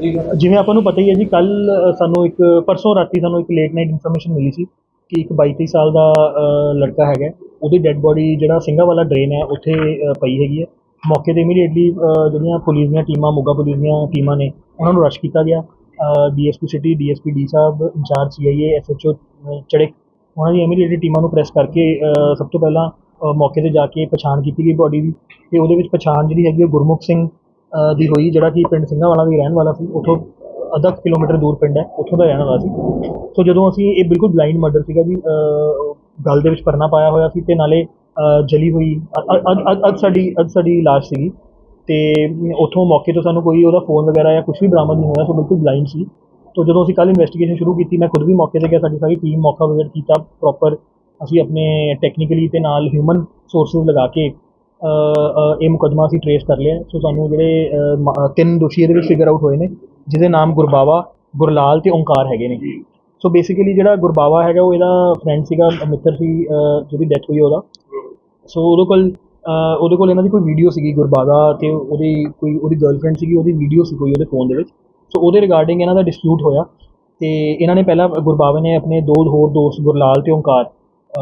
ਜਿਵੇਂ ਆਪਾਂ ਨੂੰ ਪਤਾ ਹੀ ਹੈ ਜੀ ਕੱਲ ਸਾਨੂੰ ਇੱਕ, ਪਰਸੋਂ ਰਾਤੀ ਸਾਨੂੰ ਇੱਕ ਲੇਟ ਨਾਈਟ ਇਨਫੋਰਮੇਸ਼ਨ ਮਿਲੀ ਸੀ ਕਿ ਇੱਕ 22 23 ਸਾਲ ਦਾ ਲੜਕਾ ਹੈਗਾ ਉਹਦੀ ਡੈੱਡ ਬੋਡੀ ਜਿਹੜਾ ਸਿੰਘਾਂ ਵਾਲਾ ਡਰੇਨ ਹੈ, ਉੱਥੇ ਪਈ ਹੈਗੀ ਹੈ। ਮੌਕੇ ਤੇ ਇਮੀਡੀਏਟਲੀ ਜਿਹੜੀਆਂ ਪੁਲਿਸ ਦੀਆਂ ਟੀਮਾਂ, ਮੋਗਾ ਪੁਲਿਸ ਦੀਆਂ ਟੀਮਾਂ ਨੇ, ਉਹਨਾਂ ਨੂੰ ਰਸ਼ ਕੀਤਾ ਗਿਆ। ਡੀਐਸਪੀ ਸਿਟੀ ਡੀਐਸਪੀ ਡੀ ਸਾਹਿਬ, ਇੰਚਾਰਜ ਸੀਆਈਏ ਐਸਐਚਓ ਚੜਕ ਉਹਨਾਂ ਦੀ ਇਮੀਡੀਏਟਲੀ ਟੀਮਾਂ ਨੂੰ ਪ੍ਰੈਸ ਕਰਕੇ ਸਭ ਤੋਂ ਪਹਿਲਾਂ ਮੌਕੇ ਤੇ ਜਾ ਕੇ ਪਛਾਣ ਕੀਤੀ ਗਈ ਬੋਡੀ ਦੀ। ਤੇ ਉਹਦੇ ਵਿੱਚ ਪਛਾਣ ਜਿਹੜੀ ਹੈਗੀ ਉਹ ਗੁਰਮੁਖ ਸਿੰਘ ਅ, ਦੀ ਹੋਈ ਜਿਹੜਾ ਕਿ ਪਿੰਡ ਸਿੰਘਾਂ ਵਾਲਾ ਦੀ ਰਹਿਣ ਵਾਲਾ ਸੀ ਉੱਥੋਂ ਅੱਧਾ ਕੁ ਕਿਲੋਮੀਟਰ ਦੂਰ ਪਿੰਡ ਹੈ ਉੱਥੋਂ ਦਾ ਰਹਿਣ ਵਾਲਾ ਸੀ। ਸੋ ਜਦੋਂ ਅਸੀਂ ਇਹ ਬਿਲਕੁਲ ਬਲਾਈਂਡ ਮਰਡਰ ਸੀਗਾ ਜੀ ਅ, ਗਲ ਦੇ ਵਿੱਚ ਪਰਨਾ ਪਾਇਆ ਹੋਇਆ ਸੀ ਤੇ ਨਾਲੇ ਅ, ਜਲੀ ਹੋਈ ਅ- ਅ- ਅ- ਅੱਜ ਸਾਡੀ ਅੱਜ ਸਾਡੀ ਲਾਸ਼ ਸੀਗੀ। ਤੇ ਉੱਥੋਂ ਮੌਕੇ ਤੋਂ ਸਾਨੂੰ ਕੋਈ ਉਹਦਾ ਫੋਨ ਵਗੈਰਾ ਜਾਂ ਕੁਝ ਵੀ ਬਰਾਮਦ ਨਹੀਂ ਹੋਇਆ ਸੋ ਬਿਲਕੁਲ ਬਲਾਈਂਡ ਸੀ। ਤੋਂ ਜਦੋਂ ਅਸੀਂ ਕੱਲ ਇਨਵੈਸਟੀਗੇਸ਼ਨ ਸ਼ੁਰੂ ਕੀਤੀ ਮੈਂ ਖੁਦ ਵੀ ਮੌਕੇ ਤੇ ਗਿਆ ਸਾਡੀ ਸਾਰੀ ਟੀਮ ਮੌਕਾ ਵਿਜ਼ਿਟ ਕੀਤਾ ਪ੍ਰੋਪਰ ਅਸੀਂ ਆਪਣੇ ਟੈਕਨੀਕਲੀ ਤੇ ਨਾਲ ਹਿਊਮਨ ਸੋਰਸਸ ਲਗਾ ਕੇ ਇਹ ਮੁਕੱਦਮਾ ਅਸੀਂ ਟਰੇਸ ਕਰ ਲਿਆ ਸੋ ਸਾਨੂੰ ਜਿਹੜੇ ਤਿੰਨ ਦੋਸ਼ੀ ਇਹਦੇ ਵਿੱਚ ਫਿਗਰ ਆਊਟ ਹੋਏ ਨੇ, ਜਿਹਦੇ ਨਾਮ ਗੁਰਬਾਵਾ, ਗੁਰਲਾਲ ਤੇ ਓਂਕਾਰ ਹੈਗੇ ਨੇ। ਸੋ ਬੇਸਿਕਲੀ ਜਿਹੜਾ ਗੁਰਬਾਵਾ ਹੈਗਾ, ਉਹ ਇਹਦਾ ਫਰੈਂਡ ਸੀਗਾ, ਮਿੱਤਰ ਸੀ ਜਿਹਦੀ ਡੈਥ ਹੋਈ ਉਹਦਾ। ਸੋ ਉਹਦੇ ਕੋਲ ਉਹਦੇ ਕੋਲ ਇਹਨਾਂ ਦੀ ਕੋਈ ਵੀਡੀਓ ਸੀਗੀ ਗੁਰਬਾਗਾ ਤੇ ਉਹਦੀ ਕੋਈ, ਉਹਦੀ ਗਰਲਫ੍ਰੈਂਡ ਸੀਗੀ, ਉਹਦੀ ਵੀਡੀਓ ਸੀ ਕੋਈ ਉਹਦੇ ਫੋਨ ਦੇ ਵਿੱਚ। ਸੋ ਉਹਦੇ ਰਿਗਾਰਡਿੰਗ ਇਹਨਾਂ ਦਾ ਡਿਸਪਿਊਟ ਹੋਇਆ ਤੇ ਇਹਨਾਂ ਨੇ ਪਹਿਲਾਂ ਗੁਰਬਾਵੇ ਨੇ ਆਪਣੇ ਦੋ ਹੋਰ ਦੋਸਤ ਗੁਰਲਾਲ ਤੇ ਓਂਕਾਰ।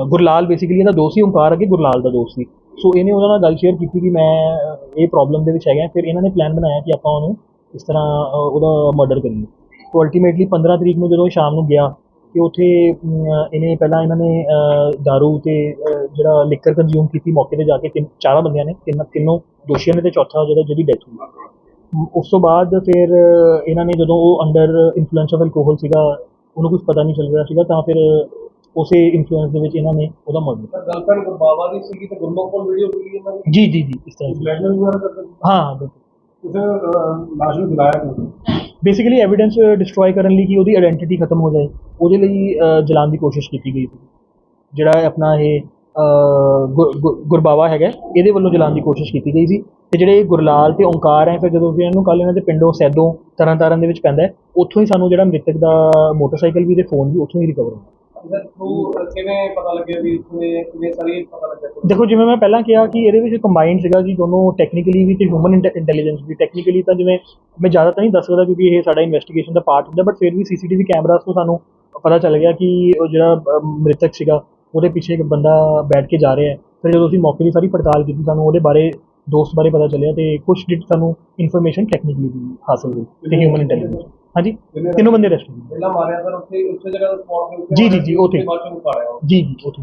ਗੁਰਲਾਲ ਬੇਸਿਕਲੀ ਇਹਦਾ ਦੋਸਤ ਸੀ, ਓਂਕਾਰ ਅੱਗੇ ਗੁਰਲਾਲ ਦਾ ਦੋਸਤ ਸੀ। ਸੋ ਇਹਨੇ ਉਹਨਾਂ ਨਾਲ ਗੱਲ ਸ਼ੇਅਰ ਕੀਤੀ ਕਿ ਮੈਂ ਇਹ ਪ੍ਰੋਬਲਮ ਦੇ ਵਿੱਚ ਹੈਗਾ ਫਿਰ ਇਹਨਾਂ ਨੇ ਪਲਾਨ ਬਣਾਇਆ ਕਿ ਆਪਾਂ ਉਹਨੂੰ ਇਸ ਤਰ੍ਹਾਂ ਉਹਦਾ ਮਰਡਰ ਕਰੀਏ। ਸੋ ਅਲਟੀਮੇਟਲੀ 15 ਤਰੀਕ ਨੂੰ ਜਦੋਂ ਇਹ ਸ਼ਾਮ ਨੂੰ ਗਿਆ ਕਿ ਉੱਥੇ ਇਹਨੇ ਪਹਿਲਾਂ ਇਹਨਾਂ ਨੇ ਅ, दारू ਤੇ ਜਿਹੜਾ ਲਿਕਰ ਕੰਜ਼ਿਊਮ ਕੀਤੀ ਮੌਕੇ ਤੇ ਜਾ ਕੇ ਤਿੰਨ ਚਾਰਾਂ ਬੰਦਿਆਂ ਨੇ ਤਿੰਨ ਤਿੰਨੋਂ ਦੋਸ਼ੀਆਂ ਨੇ ਤੇ ਚੌਥਾ ਜਿਹੜਾ ਜਿਹਦੀ ਡੈਥ ਹੋਈ। ਉਸ ਤੋਂ ਬਾਅਦ ਫਿਰ ਇਹਨਾਂ ਨੇ ਜਦੋਂ ਉਹ ਅੰਡਰ ਇਨਫਲੂਐਂਸ ਆਫ ਐਲਕੋਹਲ ਸੀਗਾ ਉਹਨੂੰ ਕੁਝ ਪਤਾ ਨਹੀਂ ਚੱਲ ਰਿਹਾ ਸੀਗਾ ਤਾਂ ਫਿਰ ਉਸੇ ਇਨਫਲੂਐਂਸ ਦੇ ਵਿੱਚ ਇਹਨਾਂ ਨੇ ਉਹਦਾ ਮਰਡਰ ਗਰਲਫ੍ਰੈਂਡ ਗੁਰਬਾਵਾ ਦੀ ਸੀਗੀ ਤੇ ਗੁਰਮੁਖ ਕੋਲ ਵੀਡੀਓ ਸੀਗੀ ਇਹਨਾਂ ਦੀ? ਜੀ ਜੀ ਜੀ ਇਸ ਤਰ੍ਹਾਂ ਸੀ। ਬਲੈਕਮੇਲ ਵਗੈਰਾ ਕਰਦੇ ਸੀ? ਹਾਂ ਬਿਲਕੁਲ। ਤੁਸੀਂ ਲਾਸ਼ ਨੂੰ ਜਲਾਇਆ ਕਿਉਂ? ਬੇਸਿਕਲੀ ਐਵੀਡੈਂਸ ਡਿਸਟਰੋਏ ਕਰਨ ਲਈ ਕਿ ਉਹਦੀ ਆਇਡੈਂਟੀਟੀ ਖਤਮ ਹੋ ਜਾਏ ਉਹਦੇ ਲਈ ਅ, ਜਲਾਉਣ ਦੀ ਕੋਸ਼ਿਸ਼ ਕੀਤੀ ਗਈ ਸੀ। ਜਿਹੜਾ ਇਹ ਆਪਣਾ ਇਹ ਅ, ਗੁਰ- ਗੁਰ- ਗੁਰਬਾਵਾ ਹੈਗਾ ਇਹਦੇ ਵੱਲੋਂ ਜਲਾਉਣ ਦੀ ਕੋਸ਼ਿਸ਼ ਕੀਤੀ ਗਈ ਸੀ। ਤੇ ਜਿਹੜੇ ਗੁਰਲਾਲ ਤੇ ਓਂਕਾਰ ਹੈ ਫਿਰ ਜਦੋਂ ਅਸੀਂ ਇਹਨਾਂ ਕੱਲ ਇਹਨਾਂ ਦੇ ਪਿੰਡੋਂ ਸੈਦੋਂ ਤਰਨ ਤਾਰਨ ਦੇ ਵਿੱਚ ਪੈਂਦਾ ਹੈ, ਉੱਥੋਂ ਹੀ ਸਾਨੂੰ ਜਿਹੜਾ ਮ੍ਰਿਤਕ ਦਾ ਮੋਟਰਸਾਈਕਲ ਵੀ ਤੇ ਫੋਨ ਵੀ ਉੱਥੋਂ ਹੀ ਰਿਕਵਰ ਹੋਇਆ ਦੇਖੋ, ਜਿਵੇਂ ਮੈਂ ਪਹਿਲਾਂ ਕਿਹਾ ਕਿ ਇਹਦੇ ਵਿੱਚ ਕੰਬਾਈਨ ਸੀਗਾ ਜੀ, ਦੋਨੋਂ ਟੈਕਨੀਕਲੀ ਵੀ ਤੇ ਹਿਊਮਨ ਇੰਟੈਲੀਜੈਂਸ ਵੀ। ਟੈਕਨੀਕਲੀ ਤਾਂ ਜਿਵੇਂ ਮੈਂ ਜ਼ਿਆਦਾ ਤਾਂ ਨਹੀਂ ਦੱਸ ਸਕਦਾ ਕਿਉਂਕਿ ਇਹ ਸਾਡਾ ਇਨਵੈਸਟੀਗੇਸ਼ਨ ਦਾ ਪਾਰਟ ਹੁੰਦਾ ਬਟ ਫਿਰ ਵੀ ਸੀਸੀਟੀਵੀ ਕੈਮਰਾਸ ਤੋਂ ਸਾਨੂੰ ਪਤਾ ਚੱਲ ਗਿਆ ਕਿ ਉਹ ਜਿਹੜਾ ਮ੍ਰਿਤਕ ਸੀਗਾ, ਉਹਦੇ ਪਿੱਛੇ ਇੱਕ ਬੰਦਾ ਬੈਠ ਕੇ ਜਾ ਰਿਹਾ ਹੈ। ਫਿਰ ਜਦੋਂ ਅਸੀਂ ਮੌਕੇ ਦੀ ਸਾਰੀ ਪੜਤਾਲ ਕੀਤੀ, ਸਾਨੂੰ ਉਹਦੇ ਬਾਰੇ, ਦੋਸਤ ਬਾਰੇ ਪਤਾ ਚੱਲਿਆ ਤੇ ਕੁਝ ਡਿਟ ਸਾਨੂੰ ਇਨਫੋਰਮੇਸ਼ਨ ਟੈਕਨੀਕਲੀ ਵੀ ਹਾਸਲ ਹੋਈ, ਤੇ ਹਿਊਮਨ ਇੰਟੈਲੀਜੈਂਸ ਹਾਂਜੀ। ਤਿੰਨੋਂ ਬੰਦੇ? ਅਰੈਸਟ ਹੋਏ ਪਹਿਲਾਂ ਮਾਰਿਆ ਸਰ ਉੱਥੇ ਉੱਥੇ ਜਗ੍ਹਾ ਦਾ ਸਪੌਟ ਜੀ, ਜੀ, ਜੀ, ਉੱਥੇ। ਬਾਅਦ ਚੋਂ ਮਾਰਿਆ ਉਹ। ਜੀ ਜੀ ਉੱਥੇ।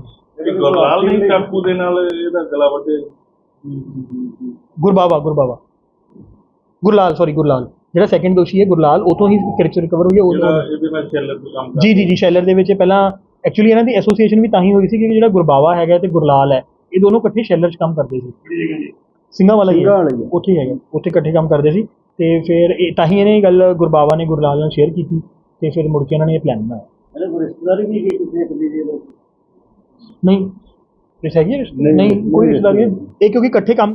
ਗੁਰਲਾਲ ਨੇ ਚਾਕੂ ਦੇ ਨਾਲ ਇਹਦਾ ਗਲਾ ਵੱਢੇ ਗੁਰਬਾਵਾ ਗੁਰਬਾਵਾ। ਗੁਰਲਾਲ ਸੌਰੀ ਗੁਰਲਾਲ। ਜਿਹੜਾ ਸੈਕੰਡ ਦੋਸ਼ੀ ਹੈ ਗੁਰਲਾਲ ਤੋਂ ਹੀ ਕਿਰਚ ਰਿਕਵਰ ਹੋਈ ਹੈ ਉਹ ਜਿਹੜਾ ਇਹਦੇ ਨਾਲ ਚੱਲ ਤੇ ਕੰਮ ਜੀ ਜੀ ਜੀ ਸ਼ੈਲਰ ਦੇ ਵਿੱਚ ਪਹਿਲਾਂ ਐਕਚੁਅਲੀ ਇਹਨਾਂ ਦੀ ਐਸੋਸੀਏਸ਼ਨ ਵੀ ਤਾਂ ਹੀ ਹੋਈ ਸੀ ਕਿ ਜਿਹੜਾ ਗੁਰਬਾਵਾ ਹੈਗਾ ਤੇ ਗੁਰਲਾਲ ਹੈ ਇਹ ਦੋਨੋਂ ਇਕੱਠੇ ਸ਼ੈਲਰ 'ਚ ਕੰਮ ਕਰਦੇ ਸੀ। ਸਿੰਘਾਂ ਵਾਲਾ ਹੀ। ਹੈ। ਉੱਥੇ ਹੀ ਹੈਗਾ ਉੱਥੇ ਇਕੱਠੇ ਕੰਮ ਕਰਦੇ ਸੀ। ਤੇ ਫਿਰ ਇਹ ਤਾਂ ਹੀ ਇਹਨੇ ਇਹ ਗੱਲ ਗੁਰਬਾਵਾ ਨੇ ਗੁਰਲਾਲ ਨਾਲ ਸ਼ੇਅਰ ਕੀਤੀ ਤੇ ਫਿਰ ਮੁੜ ਕੇ ਇਹਨਾਂ ਨੇ ਇਹ ਪਲਾਨ ਬਣਾਇਆ ਇਹਨੇ ਰਿਸ਼ਤੇਦਾਰੀ ਵੀ ਕਿਸੇ ਇੱਕ ਦੀ ਨਹੀਂ ਹੈਗੀ ਰਿਸ਼ਤੇ? ਨਹੀਂ ਕੋਈ ਰਿਸ਼ਤੇਦਾਰੀ ਨਹੀਂ। ਇਹ ਕਿਉਂਕਿ ਇਕੱਠੇ ਕੰਮ